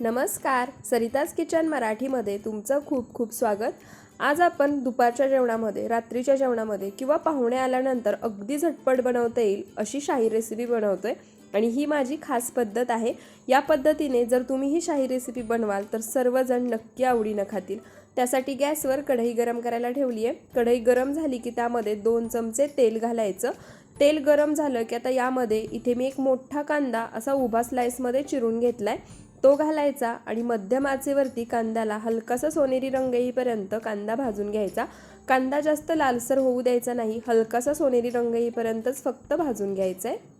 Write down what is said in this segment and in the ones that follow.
नमस्कार. सरिताज किचन मराठीमध्ये तुमचं खूप खूप स्वागत. आज आपण दुपारच्या जेवणामध्ये रात्रीच्या जेवणामध्ये किंवा पाहुणे आल्यानंतर अगदी झटपट बनवता येईल अशी शाही रेसिपी बनवतोय. आणि ही माझी खास पद्धत आहे. या पद्धतीने जर तुम्ही ही शाही रेसिपी बनवाल तर सर्वजण नक्की आवडीनं खातील. त्यासाठी गॅसवर कढई गरम करायला ठेवली आहे कढई गरम झाली की त्यामध्ये दोन चमचे तेल घालायचं. तेल गरम झालं की आता यामध्ये इथे मी एक मोठा कांदा असा उभा स्लाईसमध्ये चिरून घेतला आहे तो घालायचा आणि मध्यम आचेवरती कांद्याला हलकासा सोनेरी रंग येईपर्यंत कांदा भाजून घ्यायचा. कांदा जास्त लालसर होऊ द्यायचा नाही हलकासा सोनेरी रंग येईपर्यंतच फक्त भाजून घ्यायचा आहे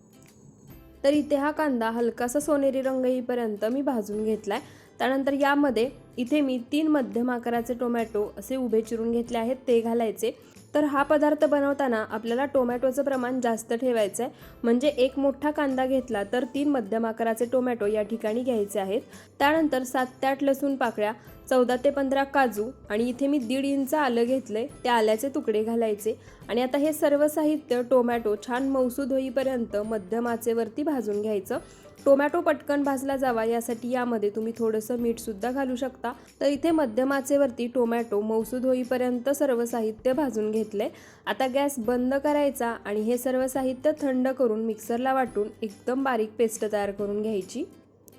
तर इथे हा कांदा हलकासा सोनेरी रंग येईपर्यंत मी भाजून घेतला आहे त्यानंतर यामध्ये इथे मी तीन मध्यम आकाराचे टोमॅटो असे उभे चिरून घेतले आहेत ते घालायचे. तर हा पदार्थ बनवताना आपल्याला टोमॅटोचं प्रमाण जास्त ठेवायचं आहे म्हणजे एक मोठा कांदा घेतला तर तीन मध्यम आकाराचे टोमॅटो या ठिकाणी घ्यायचे आहेत. त्यानंतर सात ते आठ लसूण पाकळ्या चौदा ते पंधरा काजू आणि इथे मी दीड इंच आलं घेतलं आहे त्या आल्याचे तुकडे घालायचे. आणि आता हे सर्व साहित्य टोमॅटो छान मौसूद होईपर्यंत मध्यम आचेवरती भाजून घ्यायचं. टोमॅटो पटकन भाजला जावा यासाठी यामध्ये तुम्ही थोडंसं मीठसुद्धा घालू शकता. तर इथे मध्यम आचेवरती टोमॅटो मौसूद होईपर्यंत सर्व साहित्य भाजून घेतले आता गॅस बंद करायचा आणि हे सर्व साहित्य थंड करून मिक्सरला वाटून एकदम बारीक पेस्ट तयार करून घ्यायची.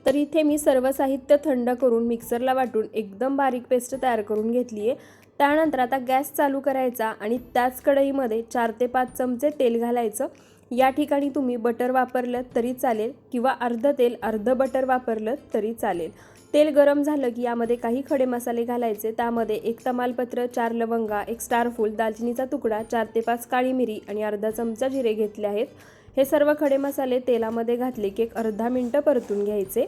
तर इथे मी सर्व साहित्य थंड करून मिक्सरला वाटून एकदम बारीक पेस्ट तयार करून घेतली आहे त्यानंतर आता गॅस चालू करायचा आणि त्याच कढईमध्ये चार ते पाच चमचे तेल घालायचं. या ठिकाणी तुम्ही बटर वापरलं तरी चालेल किंवा अर्ध तेल अर्ध बटर वापरलं तरी चालेल. तेल गरम झालं की यामध्ये काही खडे मसाले घालायचे. त्यामध्ये एक तमालपत्र चार लवंगा एक स्टारफूल दालचिनीचा तुकडा चार ते पाच काळी मिरी आणि अर्धा चमचा जिरे घेतले आहेत. हे सर्व खडे मसाले तेलामध्ये घातले की एक अर्धा मिनटं परतून घ्यायचे.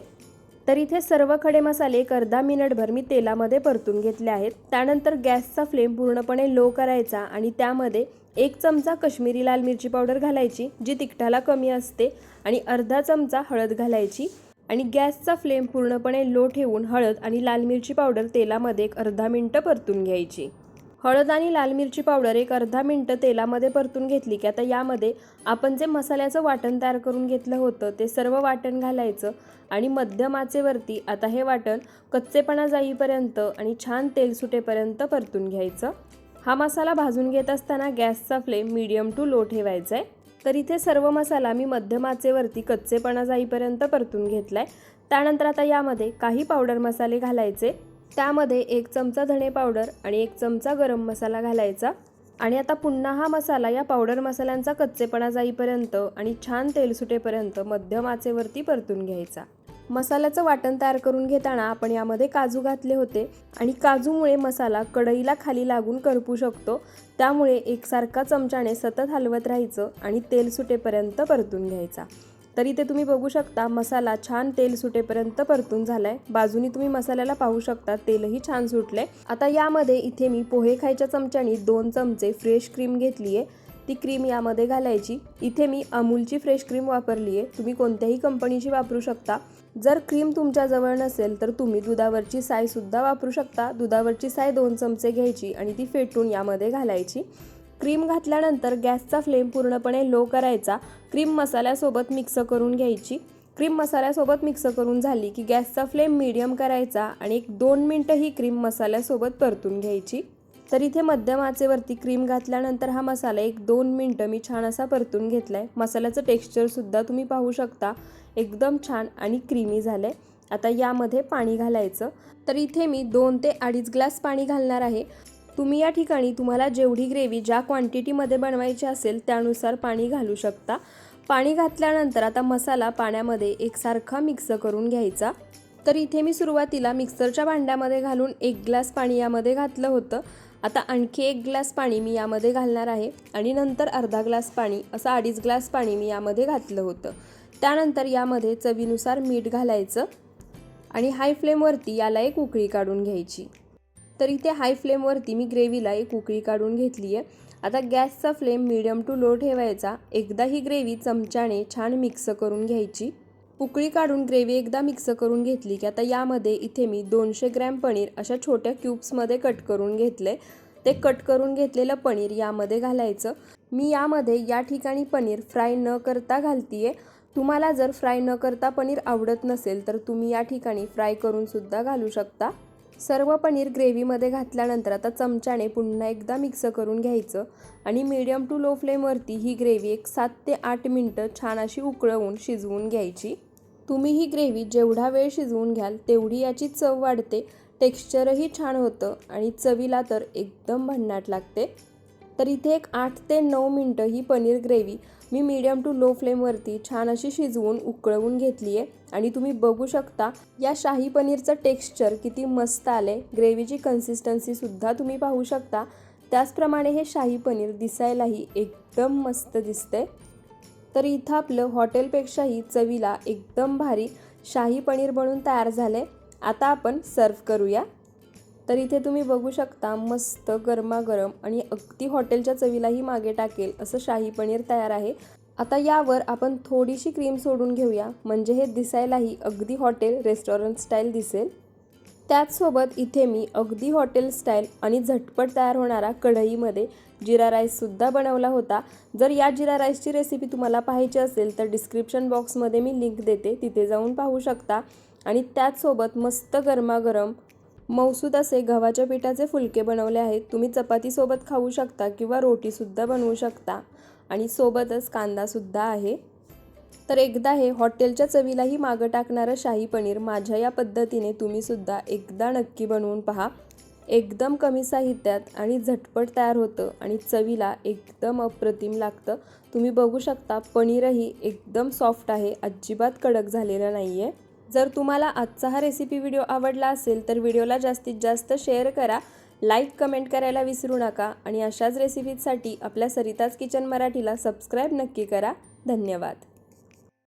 तर इथे सर्व खडे मसाले एक अर्धा मिनिटभर मी तेलामध्ये परतून घेतले आहेत. त्यानंतर गॅसचा फ्लेम पूर्णपणे लो करायचा आणि त्यामध्ये एक चमचा कश्मीरी लाल मिरची पावडर घालायची जी तिखटाला कमी असते आणि अर्धा चमचा हळद घालायची आणि गॅसचा फ्लेम पूर्णपणे लो ठेवून हळद आणि लाल मिरची पावडर तेलामध्ये एक अर्धा मिनटं परतून घ्यायची. हळद आणि लाल मिरची पावडर एक अर्धा मिनटं तेलामध्ये परतून घेतली की आता यामध्ये आपण जे मसाल्याचं वाटण तयार करून घेतलं होतं ते सर्व वाटण घालायचं आणि मध्यम आचेवरती आता हे वाटण कच्चेपणा जाईपर्यंत आणि छान तेल सुटेपर्यंत परतून घ्यायचं. हा मसाला भाजून घेत असताना गॅसचा फ्लेम मीडियम टू लो ठेवायचा आहे तर इथे सर्व मसाला मी मध्यम आचेवरती कच्चेपणा जाईपर्यंत परतून घेतला आहे त्यानंतर आता यामध्ये काही पावडर मसाले घालायचे. त्यामध्ये एक चमचा धणे पावडर आणि एक चमचा गरम मसाला घालायचा. आणि आता पुन्हा हा मसाला या पावडर मसाल्यांचा कच्चेपणा जाईपर्यंत आणि छान तेल सुटेपर्यंत मध्यम आचेवरती परतून घ्यायचा. मसाल्याचं वाटण तयार करून घेताना आपण यामध्ये काजू घातले होते आणि काजूमुळे मसाला कढईला खाली लागून करपू शकतो. त्यामुळे एकसारखा चमच्याने सतत हलवत राहायचं आणि तेल सुटेपर्यंत परतून घ्यायचा. तर इथे तुम्ही बघू शकता मसाला छान तेल सुटेपर्यंत परतून झालाय. बाजूनी तुम्ही मसाल्याला पाहू शकता तेलही छान सुटले आता यामध्ये इथे मी पोहे खायच्या चमच्यानी दोन चमचे फ्रेश क्रीम घेतली आहे ती क्रीम यामध्ये घालायची. इथे मी अमूलची फ्रेश क्रीम वापरली आहे तुम्ही कोणत्याही कंपनीची वापरू शकता. जर क्रीम तुमच्याजवळ नसेल तर तुम्ही दुधावरची सायसुद्धा वापरू शकता. दुधावरची साय दोन चमचे घ्यायची आणि ती फेटून यामध्ये घालायची. क्रीम घातल्यानंतर गॅसचा फ्लेम पूर्णपणे लो करायचा. क्रीम मसाल्यासोबत मिक्स करून घ्यायची. क्रीम मसाल्यासोबत मिक्स करून झाली की गॅसचा फ्लेम मीडियम करायचा आणि एक दोन मिनटं ही क्रीम मसाल्यासोबत परतून घ्यायची. तर इथे मध्यम आचेवरती क्रीम घातल्यानंतर हा मसाला एक दोन मिनटं मी छान असा परतून घेतला आहे मसाल्याचं टेक्स्चरसुद्धा तुम्ही पाहू शकता. एकदम छान आणि क्रीमी झालं आहे आता यामध्ये पाणी घालायचं. तर इथे मी दोन ते अडीच ग्लास पाणी घालणार आहे. तुम्ही या ठिकाणी तुम्हाला जेवढी ग्रेव्ही ज्या क्वांटिटीमध्ये बनवायची असेल त्यानुसार पाणी घालू शकता. पाणी घातल्यानंतर आता मसाला पाण्यामध्ये एकसारखा मिक्स करून घ्यायचा. तर इथे मी सुरुवातीला मिक्सरच्या भांड्यामध्ये घालून एक ग्लास पाणी यामध्ये घातलं होतं. आता आणखी एक ग्लास पाणी मी यामध्ये घालणार आहे आणि नंतर अर्धा ग्लास पाणी असं अडीच ग्लास पाणी मी यामध्ये घातलं होतं. त्यानंतर यामध्ये चवीनुसार मीठ घालायचं आणि हाय फ्लेमवरती याला एक उकळी काढून घ्यायची. तर इथे हाय फ्लेमवरती मी ग्रेव्हीला एक उकळी काढून घेतली आहे आता गॅसचा फ्लेम मिडियम टू लो ठेवायचा. एकदा ही ग्रेव्ही चमच्याने छान मिक्स करून घ्यायची. उकळी काढून ग्रेव्ही एकदा मिक्स करून घेतली की आता यामध्ये इथे मी दोनशे ग्रॅम पनीर अशा छोट्या क्यूब्समध्ये कट करून घेतले. ते कट करून घेतलेलं पनीर यामध्ये घालायचं. मी यामध्ये या ठिकाणी पनीर फ्राय न करता घालतीये. तुम्हाला जर फ्राय न करता पनीर आवडत नसेल तर तुम्ही या ठिकाणी फ्राय करून सुद्धा घालू शकता. सर्व पनीर ग्रेव्हीमध्ये घातल्यानंतर आता चमच्याने पुन्हा एकदा मिक्स करून घ्यायचं आणि मीडियम टू लो फ्लेमवरती ही ग्रेव्ही एक सात ते आठ मिनटं छान अशी उकळवून शिजवून घ्यायची. तुम्ही ही ग्रेव्ही जेवढा वेळ शिजवून घ्याल तेवढी याची चव वाढते टेक्स्चरही छान होतं आणि चवीला तर एकदम भन्नाट लागते. तर इथे एक आठ ते नऊ मिनटं ही पनीर ग्रेव्ही मी मीडियम टू लो फ्लेमवरती छान अशी शिजवून उकळवून घेतली आहे आणि तुम्ही बघू शकता या शाही पनीरचं टेक्स्चर किती मस्त आले ग्रेव्हीची कन्सिस्टन्सीसुद्धा तुम्ही पाहू शकता. त्याचप्रमाणे हे शाही पनीर दिसायलाही एकदम मस्त दिसते तर इथं आपलं हॉटेलपेक्षाही चवीला एकदम भारी शाही पनीर बनून तयार झाले आता आपण सर्व करूया. तर इथे तुम्ही बघू शकता मस्त गरमागरम आणि अगदी हॉटेलच्या चवीलाही मागे टाकेल असं शाही पनीर तयार आहे. आता यावर आपण थोडीशी क्रीम सोडून घेऊया. म्हणजे हे दिसायलाही अगदी हॉटेल रेस्टॉरंट स्टाईल दिसेल. त्याचसोबत इथे मी अगदी हॉटेल स्टाईल आणि झटपट तयार होणारा कढईमध्ये जिरा राईससुद्धा बनवला होता. जर या जिरा राईसची रेसिपी तुम्हाला पाहायची असेल तर डिस्क्रिप्शन बॉक्समध्ये मी लिंक देते. तिथे जाऊन पाहू शकता. आणि त्याचसोबत मस्त गरमागरम मौसूद असे गव्हाच्या पिठाचे फुलके बनवले आहेत. तुम्ही चपातीसोबत खाऊ शकता किंवा रोटीसुद्धा बनवू शकता. आणि सोबतच कांदासुद्धा आहे. तर एकदा हे हॉटेलच्या चवीलाही मागं टाकणारं शाही पनीर माझ्या या पद्धतीने तुम्हीसुद्धा एकदा नक्की बनवून पहा. एकदम कमी साहित्यात आणि झटपट तयार होतं आणि चवीला एकदम अप्रतिम लागतं. तुम्ही बघू शकता पनीरही एकदम सॉफ्ट आहे अजिबात कडक झालेलं नाही आहे जर तुम्हाला आजचा हा रेसिपी व्हिडिओ आवडला असेल तर व्हिडिओला जास्तीत जास्त शेअर करा लाईक कमेंट करायला विसरू नका आणि अशाच रेसिपीजसाठी आपल्या सरिताज किचन मराठीला सबस्क्राईब नक्की करा. धन्यवाद.